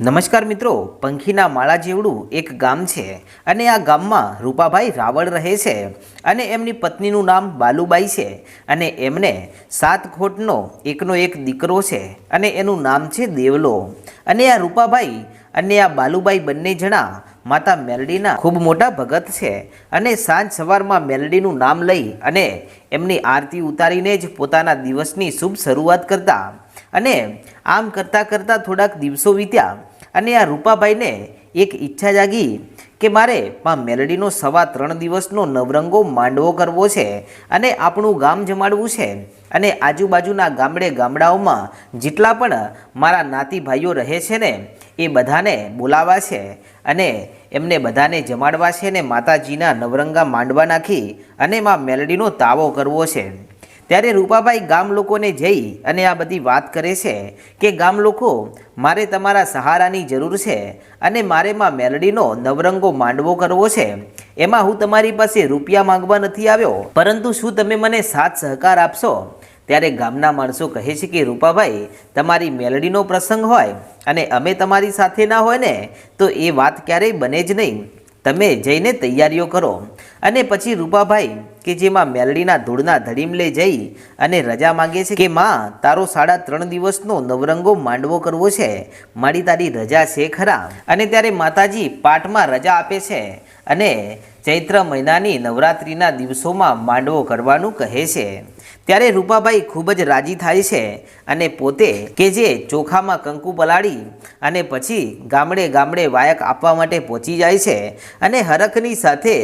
નમસ્કાર મિત્રો, પંખીના માળા જેવડું એક ગામ છે અને આ ગામમાં રૂપાભાઈ રાવળ રહે છે અને એમની પત્નીનું નામ બાલુબાઈ છે અને એમને સાત ખોટનો એકનો એક દીકરો છે અને એનું નામ છે દેવલો. અને આ રૂપાભાઈ અને આ બાલુબાઈ બંને જણા માતા મેલડીના ખૂબ મોટા ભગત છે અને સાંજ સવારમાં મેલડીનું નામ લઈ અને એમની આરતી ઉતારીને જ પોતાના દિવસની શુભ શરૂઆત કરતા અને આમ કરતાં કરતાં થોડાક દિવસો વીત્યા અને આ રૂપાભાઈને એક ઈચ્છા જાગી કે મારે માં મેલડીનો સવા ત્રણ દિવસનો નવરંગો માંડવો કરવો છે અને આપણું ગામ જમાડવું છે અને આજુબાજુના ગામડે ગામડાઓમાં જેટલા પણ મારા નાતી ભાઈઓ રહે છે ને, એ બધાને બોલાવા છે અને એમને બધાને જમાડવા છે ને, માતાજીના નવરંગા માંડવા નાખી અને માં મેલડીનો તાવો કરવો છે. ત્યારે રૂપાભાઈ ગામ લોકોને જઈ અને આ બધી વાત કરે છે કે, ગામ લોકો, મારે તમારા સહારાની જરૂર છે અને મારે માં મેલડીનો નવરંગો માંડવો કરવો છે. એમાં હું તમારી પાસે રૂપિયા માંગવા નથી આવ્યો. પરંતુ શું તમે મને સાથ સહકાર આપશો? ત્યારે ગામના માણસો કહે છે કે, રૂપાભાઈ, તમારી મેલડીનો પ્રસંગ હોય અને અમે તમારી સાથે ના હોય ને, તો એ વાત ક્યારેય બને જ નહીં. તમે જઈને તૈયારીઓ કરો. અને પછી રૂપાભાઈ કે જેમાં મેલડીના ધૂળના ધડીમલે જઈ અને રજા માંગે છે કે માં, તારો સાડા ત્રણ દિવસનો નવરંગો માંડવો કરવો છે. મારી તારી રજા છે ખરા. અને ત્યારે માતાજી પાઠમાં રજા આપે છે અને ચૈત્ર મહિનાની નવરાત્રિના દિવસોમાં માંડવો કરવાનું કહે છે. ત્યારે રૂપાભાઈ ખૂબ જ રાજી થાય છે અને પોતે કે જે ચોખામાં કંકુ પલાળી અને પછી ગામડે ગામડે વાયક આપવા માટે પહોંચી જાય છે અને હરખની સાથે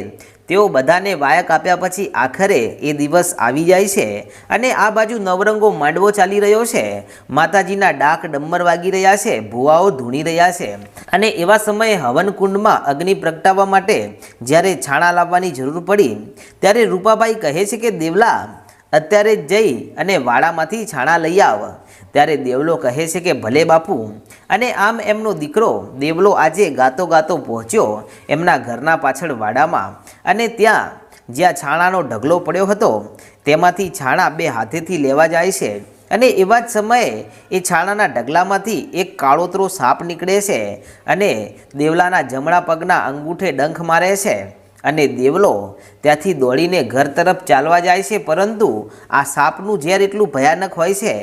તેઓ બધાને વાયક આપ્યા પછી આખરે એ દિવસ આવી જાય છે અને આ બાજુ નવરંગો માંડવો ચાલી રહ્યો છે. માતાજીના ડાક ડમ્બર વાગી રહ્યા છે, ભુવાઓ ધૂણી રહ્યા છે અને એવા સમયે હવનકુંડમાં અગ્નિ પ્રગટાવવા માટે જ્યારે છાણા લાવવાની જરૂર પડી ત્યારે રૂપાભાઈ કહે છે કે, દેવલા અત્યારે જઈ અને વાડામાંથી છાણા લઈ આવ. ત્યારે દેવલો કહે છે કે, ભલે બાપુ. અને આમ એમનો દીકરો દેવલો આજે ગાતો ગાતો પહોંચ્યો એમના ઘરના પાછળ વાડામાં. અને ત્યાં જ્યાં છાણાનો ઢગલો પડ્યો હતો, તેમાંથી છાણા બે હાથેથી લેવા જાય છે. અને એવા જ સમયે એ છાણાના ઢગલામાંથી એક કાળોતરો સાપ નીકળે છે અને દેવલાના જમણા પગના અંગૂઠે ડંખ મારે છે. અને દેવલો ત્યાંથી દોડીને ઘર તરફ ચાલવા જાય છે, પરંતુ આ સાપનું ઝેર એટલું ભયાનક હોય છે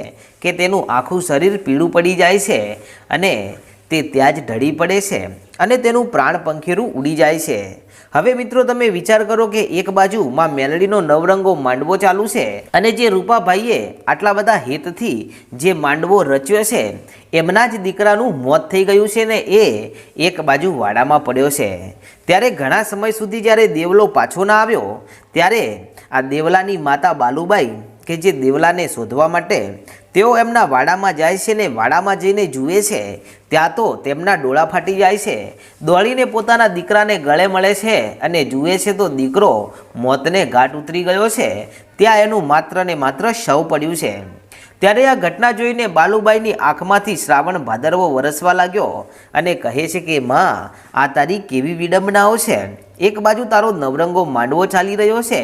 કે તેનું આખું શરીર પીળું પડી જાય છે અને તે ત્યાં જ ઢળી પડે છે અને તેનું પ્રાણ પંખેરું ઉડી જાય છે. હવે મિત્રો તમે વિચાર કરો કે એક બાજુ માં મેલડીનો નવરંગો માંડવો ચાલુ છે અને જે રૂપાભાઈએ આટલા બધા હિતથી જે માંડવો રચ્યો છે, એમના જ દીકરાનું મોત થઈ ગયું છે ને એ એક બાજુ વાડામાં પડ્યો છે. ત્યારે ઘણા સમય સુધી જ્યારે દેવલો પાછો ના આવ્યો, ત્યારે આ દેવલાની માતા બાલુબાઈ કે જે દેવલાને શોધવા માટે તેઓ એમના વાડામાં જાય છે ને વાડામાં જઈને જુએ છે, ત્યાં તો તેમના ડોળા ફાટી જાય છે. દોડીને પોતાના દીકરાને ગળે મળે છે અને જુએ છે તો દીકરો મોતને ઘાટ ઉતરી ગયો છે. ત્યાં એનું માત્ર ને માત્ર શવ પડ્યું છે. ત્યારે આ ઘટના જોઈને બાલુબાઈની આંખમાંથી શ્રાવણ ભાદરવો વરસવા લાગ્યો અને કહે છે કે, માં, આ તારી કેવી વિડંબનાઓ છે? એક બાજુ તારો નવરંગો માંડવો ચાલી રહ્યો છે,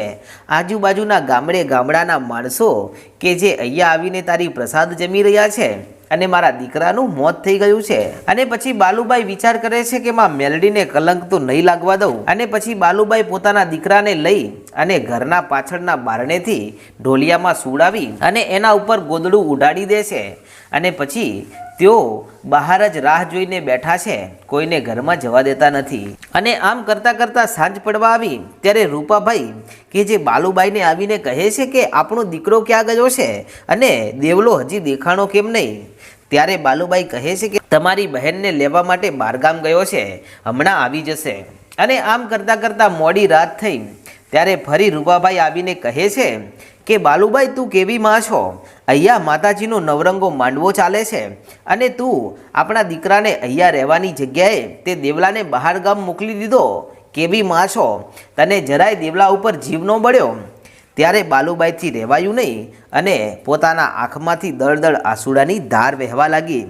આજુબાજુના ગામડે ગામડાના માણસો કે જે અહીંયા આવીને તારી પ્રસાદ જમી રહ્યા છે? અને મારા દીકરાનું મોત થઈ ગયું છે. અને પછી બાલુબાઈ વિચાર કરે છે કે માં મેલડીને કલંક તો નહીં લાગવા દઉં. અને પછી બાલુબાઈ પોતાના દીકરાને લઈ અને ઘરના પાછળના બારણેથી ઢોલિયામાં સુડાવી અને એના ઉપર ગોદડું ઉડાડી દે છે. અને પછી તેઓ બહાર જ રાહ જોઈને બેઠા છે, કોઈને ઘરમાં જવા દેતા નથી. અને આમ કરતાં કરતાં સાંજ પડવા આવી, ત્યારે રૂપાભાઈ કે જે બાલુબાઈને આવીને કહે છે કે આપણો દીકરો ક્યાં ગયો છે? અને દેવલો હજી દેખાણો કેમ નહીં? ત્યારે બાલુબાઈ કહે છે કે તમારી બહેનને લેવા માટે બારગામ ગયો છે, હમણાં આવી જશે. અને આમ કરતાં કરતાં મોડી રાત થઈ. ત્યારે ફરી રૂપાભાઈ આવીને કહે છે કે બાલુભાઈ તું કેવી માં છો? અહીંયા માતાજીનો નવરંગો માંડવો ચાલે છે અને તું આપણા દીકરાને અહીંયા રહેવાની જગ્યાએ તે દેવલાને બહાર ગામ મોકલી દીધો. કેવી માં છો? તને જરાય દેવલા ઉપર જીવ ન બળ્યો. ત્યારે બાલુબાઈથી રહેવાયું નહીં અને પોતાના આંખમાંથી દળદળ આંસુડાની ધાર વહેવા લાગી.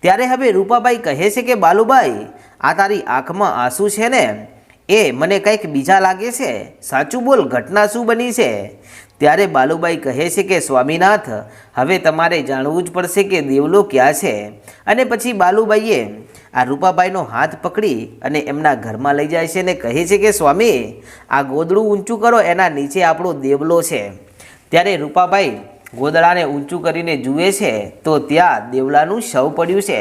ત્યારે હવે રૂપાબાઈ કહે છે કે, બાલુબાઈ, આ તારી આંખમાં આંસુ છે ને? એ મને કંઈક બીજા લાગે છે. સાચું બોલ, ઘટના શું બની છે? ત્યારે બાલુબાઈ કહે છે કે, સ્વામીનાથ, હવે તમારે જાણવું જ પડશે કે દેવલો ક્યાં છે. અને પછી બાલુબાઈએ આ રૂપાબાઈનો હાથ પકડી અને એમના ઘરમાં લઈ જાય છે અને કહે છે કે, સ્વામી, આ ગોદડું ઊંચું કરો, એના નીચે આપણો દેવલો છે. ત્યારે રૂપાબાઈ ગોદડાને ઊંચું કરીને જુએ છે, તો ત્યાં દેવલાનું શવ પડ્યું છે.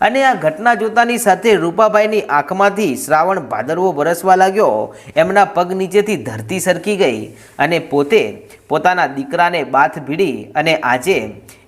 અને આ ઘટના જોતાની સાથે રૂપાભાઈની આંખમાંથી શ્રાવણ ભાદરવો વરસવા લાગ્યો. એમના પગ નીચેથી ધરતી સરકી ગઈ અને પોતે પોતાના દીકરાને બાથ ભીડી અને આજે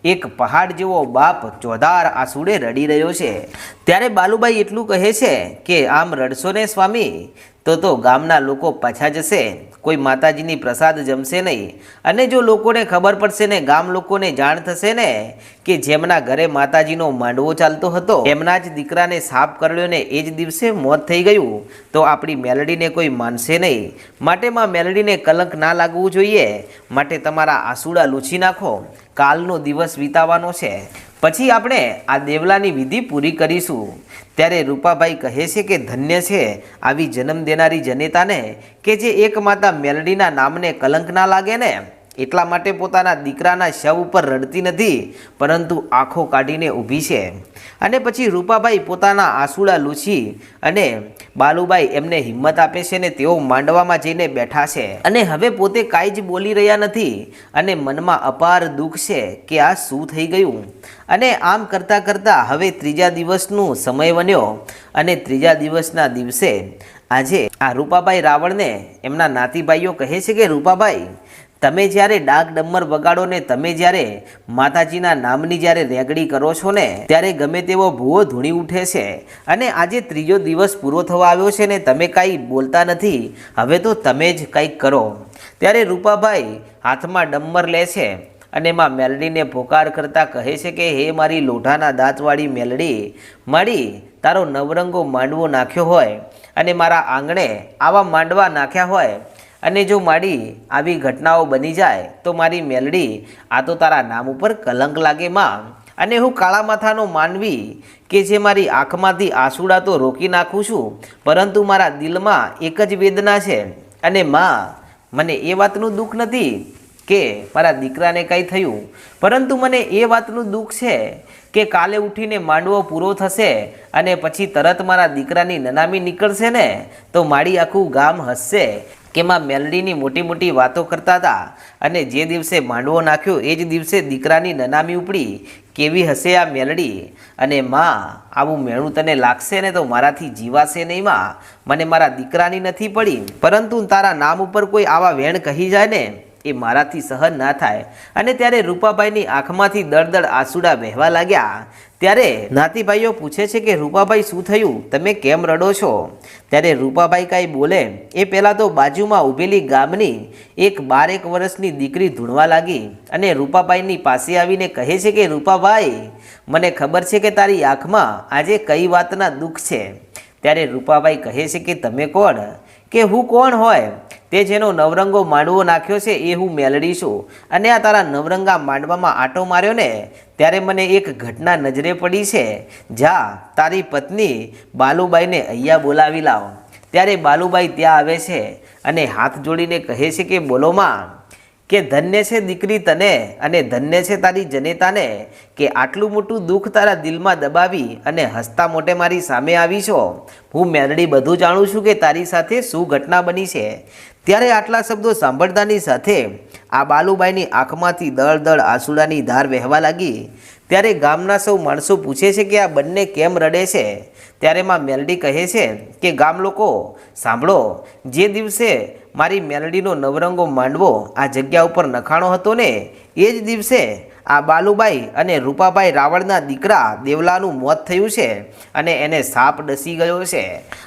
એક પહાડ જેવો બાપ ચોધાર આસુડે રડી રહ્યો છે. ત્યારે બાલુબાઈ એટલું કહે છે કે, આમ રડશો ને સ્વામી? તો તો ગામના લોકો પાછા જશે. કોઈ માતાજીની પ્રસાદ જમશે નહીં. અને જો લોકોને ખબર પડશે ને, ગામ લોકોને જાણ થશે ને, કે જેમના ઘરે માતાજીનો માંડવો ચાલતો હતો, એમના જ દીકરાને સાપ કરડ્યો ને એ જ દિવસે મોત થઈ ગયું, તો આપણી મેલડીને કોઈ માનશે નહીં. માટે મેલડીને કલંક ના લાગવું જોઈએ. માટે તમારા આસુડા લૂછી નાખો. કાલનો દિવસ વિતાવાનો છે. પછી આપણે આ દેવલાની વિધિ પૂરી કરીશું. ત્યારે રૂપાભાઈ કહે છે કે ધન્ય છે આવી જન્મ દેનારી જનેતાને કે જે એક માતા મેલડીના નામને કલંક ના લાગે ને? એટલા માટે પોતાના દીકરાના શવ ઉપર રડતી નથી, પરંતુ આંખો કાઢીને ઊભી છે. અને પછી રૂપાભાઈ પોતાના આંસુડા લૂછી અને બાલુભાઈ એમને હિંમત આપે છે ને તેઓ માંડવામાં જઈને બેઠા છે. અને હવે પોતે કાંઈ જ બોલી રહ્યા નથી અને મનમાં અપાર દુઃખ છે કે આ શું થઈ ગયું. અને આમ કરતાં કરતાં હવે ત્રીજા દિવસનું સમય બન્યો અને ત્રીજા દિવસના દિવસે આજે આ રૂપાભાઈ રાવણને એમના નાતીભાઈઓ કહે છે કે, રૂપાભાઈ તમે જ્યારે ડાક ડમર વગાડો ને તમે જ્યારે માતાજીના નામની જ્યારે રેગડી કરો છો ને, ત્યારે ગમે તેવો ભૂવો ધૂણી ઉઠે છે. અને આજે ત્રીજો દિવસ પૂરો થવા આવ્યો છે ને, તમે કાંઈ બોલતા નથી. હવે તો તમે જ કંઈક કરો. ત્યારે રૂપાભાઈ હાથમાં ડમર લે છે અને એમાં મેલડીને પોકાર કરતા કહે છે કે, હે મારી લોઢાના દાંતવાળી મેલડી, મારી તારો નવરંગો માંડવો નાખ્યો હોય અને મારા આંગણે આવા માંડવા નાખ્યા હોય અને જો મારી આવી ઘટનાઓ બની જાય, તો મારી મેલડી આ તો તારા નામ ઉપર કલંક લાગે માં. અને હું કાળા માથાનો માનવી કે જે મારી આંખમાંથી આંસુડા તો રોકી નાખું છું, પરંતુ મારા દિલમાં એક જ વેદના છે. અને માં, મને એ વાતનું દુઃખ નથી કે મારા દીકરાને કંઈ થયું, પરંતુ મને એ વાતનું દુઃખ છે કે કાલે ઉઠીને માંડવો પૂરો થશે અને પછી તરત મારા દીકરાની નનામી નીકળશે ને, તો મારી આખું ગામ હસશે. કે માં મેલડીની મોટી મોટી વાતો કરતા હતા અને જે દિવસે માંડવો નાખ્યો એ જ દિવસે દીકરાની નનામી ઉપડી. કેવી હશે આ મેલડી? અને માં, આવું મેણું તને લાગશે ને તો મારાથી જીવાશે નહીં માં? મને મારા દીકરાની નથી પડી. પરંતુ તારા નામ ઉપર કોઈ આવા વેણ કહી જાય ને? એ મારાથી સહન ના થાય. અને ત્યારે રૂપાભાઈની આંખમાંથી દળદળ આંસુડા વહેવા લાગ્યા. ત્યારે નાતીભાઈઓ પૂછે છે કે, રૂપાભાઈ, શું થયું? તમે કેમ રડો છો? ત્યારે રૂપાભાઈ કાંઈ બોલે, એ પહેલાં તો બાજુમાં ઊભેલી ગામની એક બારેક વર્ષની દીકરી ધૂણવા લાગી અને રૂપાભાઈની પાસે આવીને કહે છે કે, રૂપાભાઈ, મને ખબર છે કે તારી આંખમાં આજે કઈ વાતના દુઃખ છે. ત્યારે રૂપાભાઈ કહે છે કે, તમે કોણ? કે હું કોણ હોય? તે જેનો નવરંગો માંડવો નાખ્યો છે, એ હું મેલડી છું. અને આ તારા નવરંગા માંડવામાં આટો માર્યો ને, ત્યારે મને એક ઘટના નજરે પડી છે. જા, તારી પત્ની બાલુબાઈને અહીંયા બોલાવી લાવ. ત્યારે બાલુબાઈ ત્યાં આવે છે અને હાથ જોડીને કહે છે કે, બોલો માં કે ધન્ય છે દીકરી તને અને ધન્ય છે તારી જનેતાને કે આટલું મોટું દુઃખ તારા દિલમાં દબાવી અને હસતા મોટે મારી સામે આવી છો? હું મેરડી બધું જાણું છું કે તારી સાથે શું ઘટના બની છે. ત્યારે આટલા શબ્દો સાંભળતાની સાથે આ બાલુબાઈની આંખમાંથી દળ દળ આંસુડાની ધાર વહેવા લાગી. ત્યારે ગામના સૌ માણસો પૂછે છે કે આ બંને કેમ રડે છે? ત્યારે માં મેલડી કહે છે કે, ગામ લોકો, સાંભળો, જે દિવસે મારી મેલડીનો નવરંગો માંડવો આ જગ્યા ઉપર નખાણો હતો ને, એ જ દિવસે આ બાલુબાઈ અને રૂપાભાઈ રાવળના દીકરા દેવલાનું મોત થયું છે અને એને સાપ ડસી ગયો છે.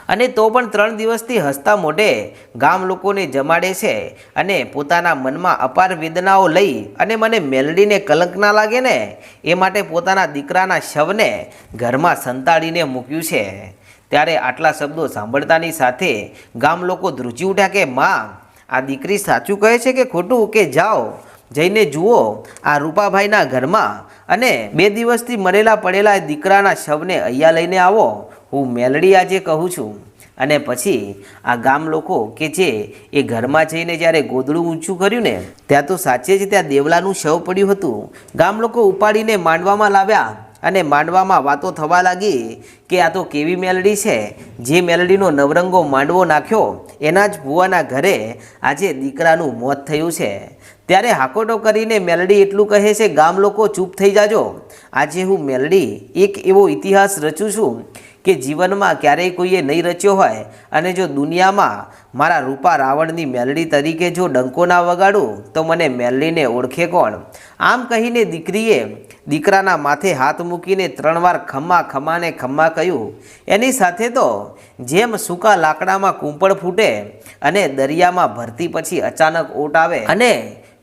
અને તો પણ ત્રણ દિવસથી હસતા મોઢે ગામ લોકોને જમાડે છે અને પોતાના મનમાં અપાર વેદનાઓ લઈ અને મને મેલડીને કલંક ના લાગે ને, એ માટે પોતાના દીકરાના શવને ઘરમાં સંતાડીને મૂક્યું છે. ત્યારે આટલા શબ્દો સાંભળતાની સાથે ગામ લોકો ધ્રુજી ઉઠ્યા કે, માં, આ દીકરી સાચું કહે છે કે ખોટું? કે જાઓ જઈને જુઓ, આ રૂપાભાઈના ઘરમાં અને બે દિવસથી મરેલા પડેલા દીકરાના શવને અહીંયા લઈને આવો. હું મેલડી આજે કહું છું. અને પછી આ ગામ લોકો કે જે એ ઘરમાં જઈને જ્યારે ગોદડું ઊંચું કર્યું ને, ત્યાં તો સાચે જ ત્યાં દેવલાનું શવ પડ્યું હતું. ગામ લોકો ઉપાડીને માંડવામાં લાવ્યા. અને માંડવામાં વાતો થવા લાગી કે આ તો કેવી મેલડી છે? જે મેલડીનો નવરંગો માંડવો નાખ્યો, એના જ ભુવાના ઘરે આજે દીકરાનું મોત થયું છે. ત્યારે હાકોટો કરીને મેલડી એટલું કહે છે, ગામ લોકો ચૂપ થઈ જાજો. આજે હું મેલડી એક એવો ઇતિહાસ રચું છું કે જીવનમાં ક્યારેય કોઈએ નહીં રચ્યો હોય અને જો દુનિયામાં મારા રૂપા રાવણની મેલડી તરીકે જો ડંકો ના વગાડું, તો મને મેલડીને ઓળખે કોણ? આમ કહીને દીકરીએ દીકરાના માથે હાથ મૂકીને ત્રણ વાર ખમ્મા ખમ્માને ખમ્મા કહ્યું, એની સાથે તો જેમ સૂકા લાકડામાં કૂંપળ ફૂટે અને દરિયામાં ભરતી પછી અચાનક ઓટ આવે અને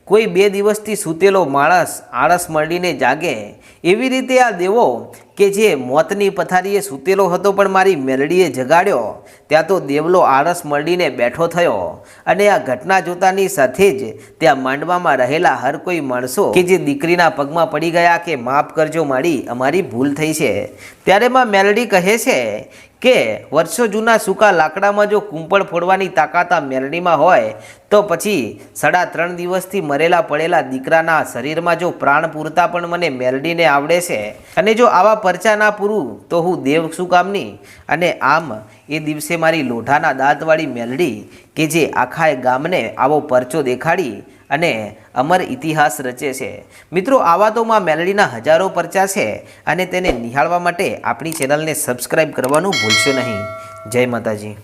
કોઈ બે દિવસથી સૂતેલો માણસ આળસ મળીને જાગે, એવી રીતે આ દેવો કે જે મોતની પથારીએ સૂતેલો હતો પણ મારી મેલડીએ જગાડ્યો. ત્યાં તો દેવલો આળસ મળીને બેઠો થયો અને આ ઘટના જોતાની સાથે જ ત્યાં માંડવામાં રહેલા હર કોઈ માણસો કે જે દીકરીના પગમાં પડી ગયા કે માફ કરજો માડી, અમારી ભૂલ થઈ છે. ત્યારે માં મેલડી કહે છે કે, વર્ષો જૂના સૂકા લાકડામાં જો કૂંપળ ફોડવાની તાકાત આ મેલડીમાં હોય, તો પછી સાડા ત્રણ દિવસથી મરેલા પડેલા દીકરાના શરીરમાં જો પ્રાણ પૂરતા પણ મને મેલડીને આવડે છે. અને જો આવા પરચા ના પૂરું, તો હું દેવ શું અને આમ એ દિવસે મારી લોઢાના દાંતવાળી મેલડી કે જે આખા ગામને આવો પરચો દેખાડી અને અમર ઇતિહાસ રચે છે. મિત્રો આવા તો માં મેલડીના હજારો પરચા છે અને તેને નિહાળવા માટે આપણી ચેનલને સબસ્ક્રાઈબ કરવાનું ભૂલશો નહીં. જય માતાજી.